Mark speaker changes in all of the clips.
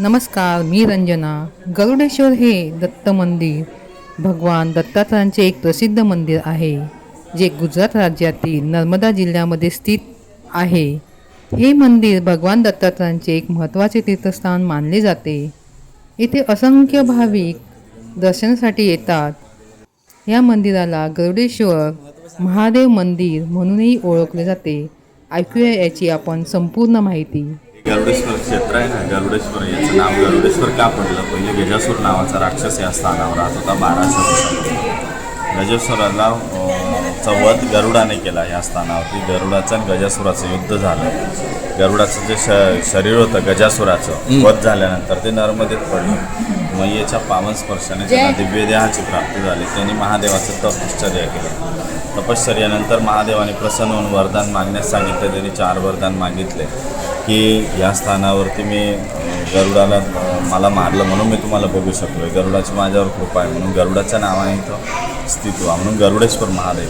Speaker 1: नमस्कार मी रंजना. गरुडेश्वर हे दत्त मंदिर भगवान दत्तात्रांचे एक प्रसिद्ध मंदिर आहे जे गुजरात राज्यातील नर्मदा जिल्ह्यामध्ये स्थित आहे. हे मंदिर भगवान दत्तात्रांचे एक महत्त्वाचे तीर्थस्थान मानले जाते. येथे असंख्य भाविक दर्शनासाठी येतात. या मंदिराला गरुडेश्वर महादेव मंदिर म्हणूनही ओळखले जाते. ऐकूया याची आपण संपूर्ण माहिती.
Speaker 2: गरुडेश्वर क्षेत्र आहे ना गरुडेश्वर याचं नाव गरुडेश्वर का पडलं? पहिले गजासूर नावाचा राक्षस या स्थानावर राहत होता बाराशे गजेश्वराला चा वध गरुडाने केला या स्थानावरती. गरुडाचं आणि गजासुराचं युद्ध झालं. गरुडाचं जे श शरीर होतं गजासुराचं वध झाल्यानंतर ते नर्मदेत पडलं. मैयेच्या पावन स्पर्शाने त्यांना दिव्य देहाची प्राप्ती झाली. त्यांनी महादेवाचं तपश्चर्या केलं. तपश्चर्यानंतर महादेवाने प्रसन्न होऊन वरदान मागण्यास सांगितले. त्यांनी चार वरदान मागितले. की या स्थानावरती मी गरुडाला मला मारलं म्हणून मी तुम्हाला बघू शकलो गरुडाची माझ्यावर कृपा आहे म्हणून गरुडाच्या नावाने इथं स्थित व्हा म्हणून गरुडेश्वर महादेव.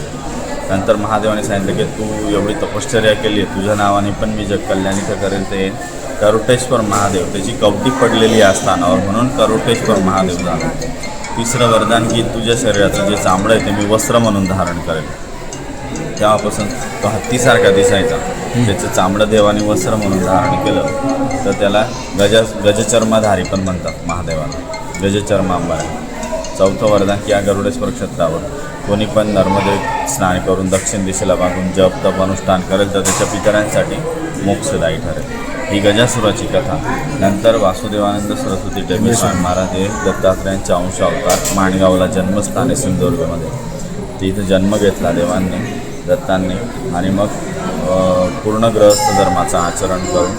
Speaker 2: नंतर महादेवाने सांगितलं की तू एवढी तपश्चर्या केली आहे तुझ्या नावाने पण मी जग कल्याणी तर करेल ते करुटेश्वर महादेव त्याची कवटी पडलेली आहे या स्थानावर म्हणून करुटेश्वर महादेव झाला. तिसरं वरदान की तुझ्या शरीराचं जे चामडं आहे ते मी वस्त्र म्हणून धारण करेल. तेव्हापासून तो हत्तीसारखा दिसायचा. त्याचं चामडं देवाने वस्त्र म्हणून धारण केलं तर त्याला गज गजचर्माधारी पण म्हणतात महादेवाला. गजचर्मांबर चौथं वरदान की या गरुडेश्वर क्षेत्रावर कोणी पण नर्मदे स्नान करून दक्षिण दिशेला वागून जप तप अनुष्ठान करेल तर त्याच्या पितरांसाठी मोक्षदायी ठरेल. ही गजासुराची कथा. नंतर वासुदेवानंद सरस्वती स्वामी महाराज हे दत्तात्रयांचे अंश अवतार माणगावला जन्मस्थान आहे सिंधुदुर्गमध्ये. ते इथं जन्म घेतला देवांनी. दत्तांनी. आणि मग पूर्ण गृहस्थ धर्माचं आचरण करून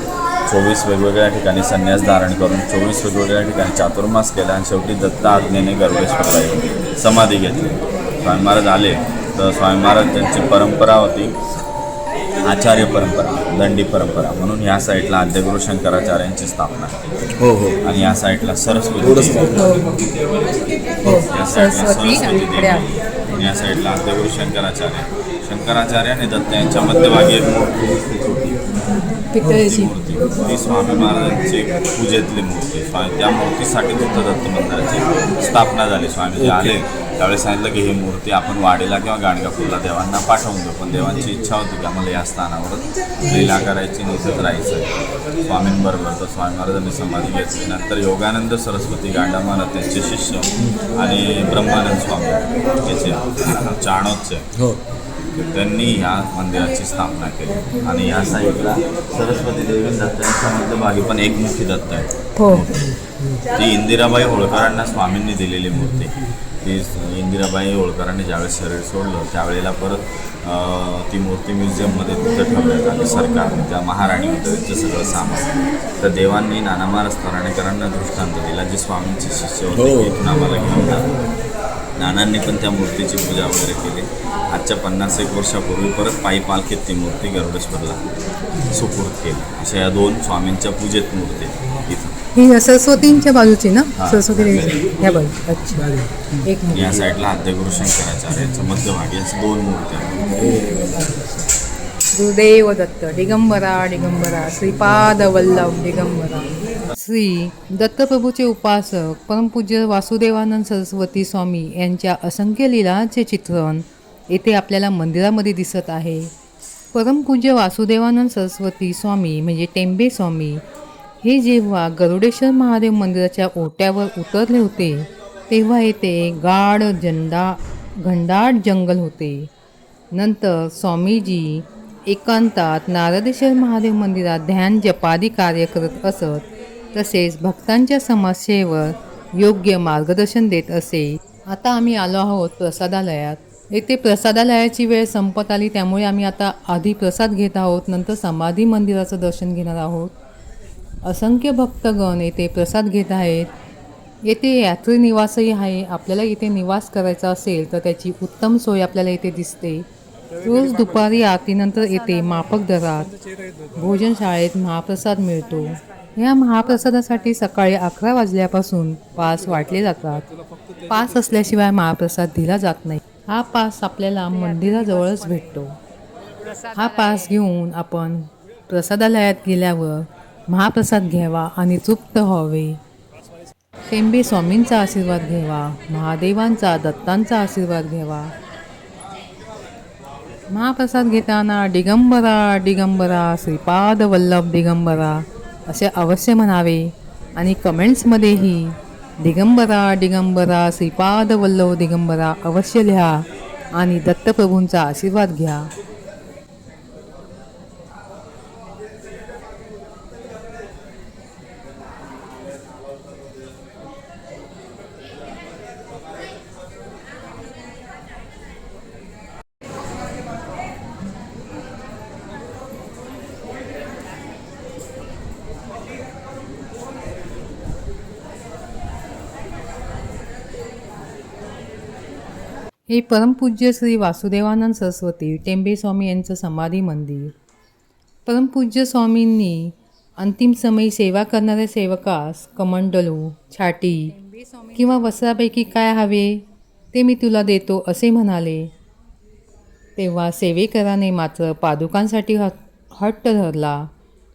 Speaker 2: चोवीस वेगवेगळ्या ठिकाणी संन्यास धारण करून चोवीस वेगवेगळ्या ठिकाणी चातुर्मास केला आणि शेवटी दत्त आज्ञेने गरुडेश्वरला येऊन समाधी घेतली. स्वामी महाराज आले तर स्वामी महाराज त्यांची परंपरा होती आचार्य परंपरा दंडी परंपरा. म्हणून या साईडला आद्यगुरु शंकराचार्यांची स्थापना.
Speaker 3: हो हो.
Speaker 2: आणि या साईडला सरस्वती देवी. या साईडला
Speaker 1: सरस्वती
Speaker 2: देवी. या साईडला आद्यगुरु शंकराचार्य. शंकराचार्य आणि दत्त यांच्या मध्यभागी एक मूर्ती मूर्ती ती स्वामी महाराजांची पूजेतली मूर्ती. स्वामी त्या मूर्तीसाठी तिथं दत्त मंदिराची स्थापना झाली. स्वामीजी आले. त्यावेळेस सांगितलं की ही मूर्ती आपण वाडीला किंवा गाणगापूरला देवांना पाठवून देऊ. पण देवांची इच्छा होती की आम्हाला या स्थानावरच लीला करायची इथंच राहायचं स्वामींबरोबर तर स्वामी महाराजांनी समाधी घेतली. नंतर योगानंद सरस्वती गांडा महाराज त्यांचे शिष्य आणि ब्रह्मानंद स्वामी याचे चाणोदचे
Speaker 3: हो.
Speaker 2: त्यांनी ह्या मंदिराची स्थापना केली. आणि या साईडला सरस्वती देवी दत्तांच्या मध्यभागी पण एकमुखी दत्त आहे.
Speaker 1: हो.
Speaker 2: ती इंदिराबाई होळकरांना स्वामींनी दिलेली मूर्ती. ती इंदिराबाई होळकरांनी ज्यावेळेस शरीर सोडलं त्यावेळेला परत अं, ती मूर्ती म्युझियममध्ये तिथं ठेवण्यात आली सरकारने. त्या महाराणी होतं सगळं सामान. तर देवांनी नाना महाराज तराणेकरांना दृष्टांत दिला जे स्वामींचे शिष्य होते
Speaker 3: हो.
Speaker 2: की इथून आम्हाला घेऊन जा नानांनी पण त्या मूर्तीची पूजा वगैरे केली. आजच्या पन्नास एक वर्षापूर्वी परत पायी पालखीत ती मूर्ती गरुडेश्वरला सुपूर्द केली. अशा या दोन स्वामींच्या पूजेत मूर्ती इथं.
Speaker 1: ही सरस्वतींच्या बाजूची ना. सरस्वती देवी ह्या बाजू अच्छा. एक मिनिट.
Speaker 2: या साईडला आद्यगुरु शंकराचार्यांच्या मध्यभागी अशा दोन मूर्त्या.
Speaker 1: गुरुदेव दत्त दिगंबरा दिगंबरा श्रीपाद वल्लभ दिगंबरा. श्री दत्तप्रभूचे उपासक परमपूज्य वासुदेवानंद सरस्वती स्वामी यांच्या असंख्य लीलांचे चित्रण येथे आपल्याला मंदिरामध्ये दिसत आहे. परमपूज्य वासुदेवानंद सरस्वती स्वामी म्हणजे टेंबे स्वामी हे जेव्हा गरुडेश्वर महादेव मंदिराच्या ओट्यावर उतरले होते तेव्हा येथे गाढ जंडा घंडाट जंगल होते. नंतर स्वामीजी एकांतात नारदेश्वर महादेव मंदिरात ध्यान जपादी कार्य करत असत तसेच भक्तांच्या समस्येवर योग्य मार्गदर्शन देत असे. आता आम्ही आलो आहोत प्रसादालयात. येथे प्रसादालयाची वेळ संपत आली त्यामुळे आम्ही आता आधी प्रसाद घेत आहोत नंतर समाधी मंदिराचं दर्शन घेणार आहोत. असंख्य भक्तगण येथे प्रसाद घेत आहेत. येथे यात्री निवासही आहे. आपल्याला येथे निवास करायचा असेल तर त्याची उत्तम सोय आपल्याला येथे दिसते. रोज दुपारी आरतीनंतर येथे माफक दरात भोजनशाळेत महाप्रसाद मिळतो. या महाप्रसादासाठी सकाळी अकरा वाजल्यापासून पास वाटले जातात. पास असल्याशिवाय महाप्रसाद दिला जात नाही. हा पास आपल्याला मंदिराजवळच भेटतो. हा पास घेऊन आपण प्रसादालयात गेल्यावर महाप्रसाद घ्यावा आणि तृप्त व्हावे. टेंबे स्वामींचा आशीर्वाद घ्यावा महादेवांचा दत्तांचा आशीर्वाद घ्यावा. महाप्रसाद घेताना दिगंबरा दिगंबरा श्रीपाद वल्लभ दिगंबरा असे अवश्य म्हणावे आणि कमेंट्समध्येही दिगंबरा दिगंबरा श्रीपाद वल्लभ दिगंबरा अवश्य लिहा आणि दत्तप्रभूंचा आशीर्वाद घ्या. हे परमपूज्य श्री वासुदेवानंद सरस्वती टेंबे स्वामी यांचं समाधी मंदिर. परमपूज्य स्वामींनी अंतिम समयी सेवा करणाऱ्या सेवकास कमंडलू छाटी किंवा वस्त्रापैकी काय हवे ते मी तुला देतो असे म्हणाले. तेव्हा सेवेकराने मात्र पादुकांसाठी ह हट्ट धरला.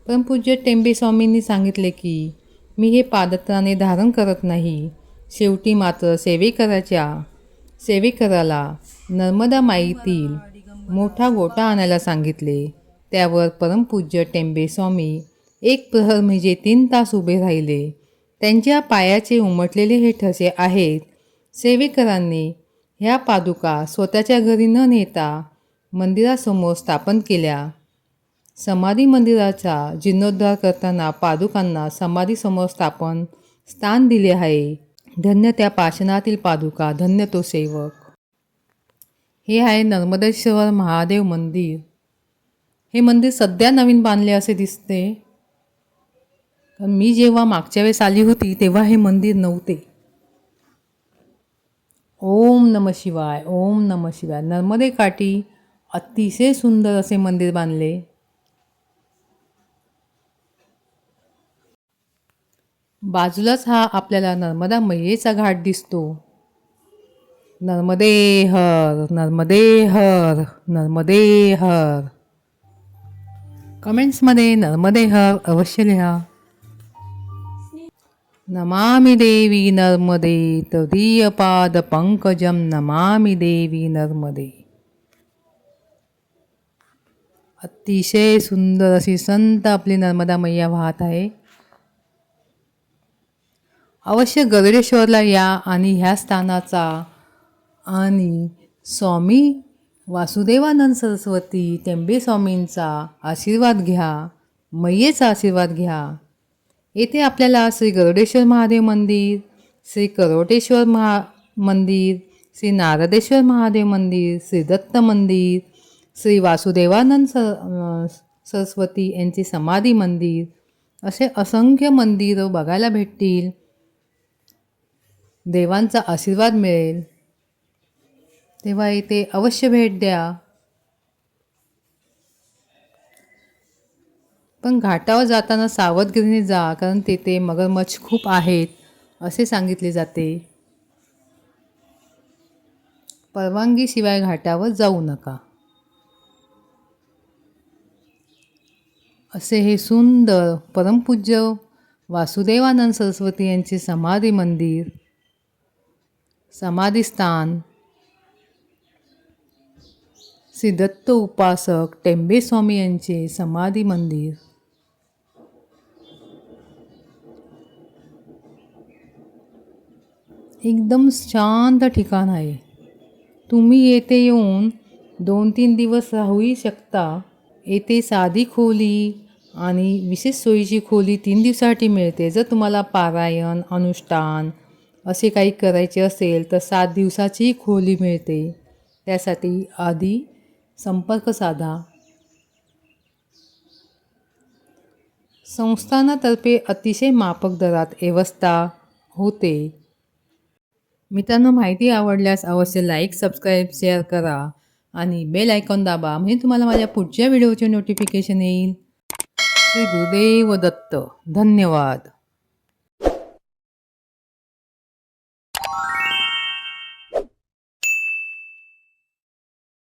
Speaker 1: परमपूज्य टेंबे स्वामींनी सांगितले की मी हे पादत्राने धारण करत नाही. शेवटी मात्र सेवेकराच्या सेवेकराला नर्मदा माईतील मोठा गोटा आणायला सांगितले. त्यावर परमपूज्य टेंबे स्वामी एक प्रहर म्हणजे तीन तास उभे राहिले. त्यांच्या पायाचे उमटलेले हे ठसे आहेत. सेवेकरांनी ह्या पादुका स्वतःच्या घरी न नेता मंदिरासमोर स्थापन केल्या. समाधी मंदिराचा जीर्णोद्धार करताना पादुकांना समाधीसमोर स्थापन स्थान दिले आहे. धन्य त्या पाषाणातील पादुका धन्य तो सेवक. हे आहे नर्मदेश्वर महादेव मंदिर. हे मंदिर सध्या नवीन बांधले असे दिसते. मी जेव्हा मागच्या वेळेस आली होती तेव्हा हे मंदिर नव्हते. ओम नम शिवाय ओम नम शिवाय. नर्मदे काठी अतिशय सुंदर असे मंदिर बांधले. बाजूलाच हा आपल्याला नर्मदा मैयेचा घाट दिसतो. नर्मदे हर नर्मदे हर नर्मदे हर कमेंट्समध्ये नर्मदे हर अवश्य लिहा. नमामि देवी नर्मदे तदीयपाद पंकजम नमामि देवी नर्मदे. अतिशय सुंदर अशी संत आपली नर्मदा मैया वाहत आहे. अवश्य गरुडेश्वरला या आणि ह्या स्थानाचा आणि स्वामी वासुदेवानंद सरस्वती टेंबे स्वामींचा आशीर्वाद घ्या मैयेचा आशीर्वाद घ्या. येथे आपल्याला श्री गरुडेश्वर महादेव मंदिर श्री करोटेश्वर महा मंदिर श्री नारदेश्वर महादेव मंदिर श्री दत्त मंदिर श्री वासुदेवानंद सर सरस्वती यांचे समाधी मंदिर असे असंख्य मंदिरं बघायला भेटतील. देवांचा आशीर्वाद मिळेल. तेव्हा इथे अवश्य भेट द्या. पण घाटावर जाताना सावधगिरीने जा कारण तेथे मगरमच्छ खूप आहेत असे सांगितले जाते. परवानगीशिवाय घाटावर जाऊ नका. असे हे सुंदर परमपूज्य वासुदेवानंद सरस्वती यांचे समाधी मंदिर समाधिस्थान. श्री दत्त उपासक टेंबे स्वामी यांचे समाधी मंदिर. एकदम शांत ठिकाण आहे. तुम्ही येथे येऊन दोन तीन दिवस राहूही शकता. येथे साधी खोली आणि विशेष सोयीची खोली तीन दिवसासाठी मिळते. जर तुम्हाला पारायण अनुष्ठान असे काही करायचे असेल तर सात दिवसाची खोली मिळते. त्यासाठी आधी संपर्क साधा. संस्थानातर्फे अतिशय मापक दरात व्यवस्था होते. मित्रांनो माहिती आवडल्यास अवश्य लाईक सबस्क्राईब शेअर करा आणि बेल आयकॉन दाबा म्हणजे तुम्हाला माझ्या पुढच्या व्हिडिओचे नोटिफिकेशन येईल. श्री गुरुदेव दत्त. धन्यवाद.